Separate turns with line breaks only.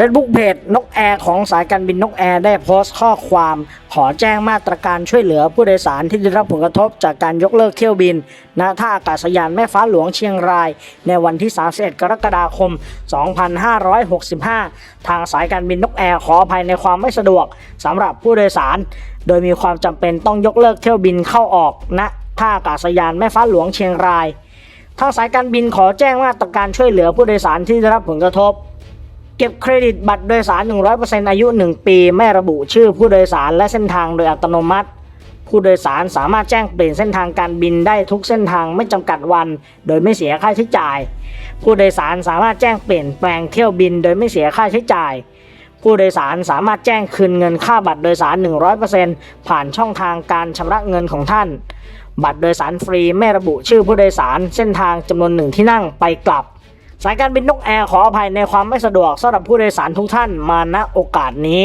Facebook เพจนกแอร์ของสายการบินนกแอร์ได้โพสต์ข้อความ ขอแจ้งมาตรการช่วยเหลือผู้โดยสารที่ได้รับผลกระทบจากการยกเลิกเที่ยวบิน ณ ท่าอากาศยานแม่ฟ้าหลวงเชียงราย ในวันที่ 31 กรกฎาคม 2565 ทางสายการบินนกแอร์ขออภัยในความไม่สะดวกสำหรับผู้โดยสาร โดยมีความจำเป็นต้องยกเลิกเที่ยวบินเข้าออก ณ ท่าอากาศยานแม่ฟ้าหลวงเชียงราย ทางสายการบินขอแจ้งมาตรการช่วยเหลือผู้โดยสารที่ได้รับผลกระทบ เก็บเครดิตบัตรโดยสาร 100%อายุ 1 ปี ไม่ระบุชื่อผู้โดยสารและเส้นทางโดยอัตโนมัติ ผู้โดยสารสามารถแจ้งเปลี่ยนเส้นทางการบินได้ทุกเส้นทางไม่จำกัดวัน โดยไม่เสียค่าใช้จ่าย ผู้โดยสารสามารถแจ้งเปลี่ยนแปลงเที่ยวบิน โดยไม่เสียค่าใช้จ่าย ผู้โดยสารสามารถแจ้งคืนเงินค่าบัตรโดยสาร 100%ผ่านช่องทางการชำระเงินของท่าน บัตรโดยสารฟรีไม่ระบุชื่อผู้โดยสารเส้นทางจำนวนหนึ่งที่นั่งไปกลับ สายการบินนกแอร์ขออภัยในความไม่สะดวกสำหรับผู้โดยสารทุกท่านมาณโอกาสนี้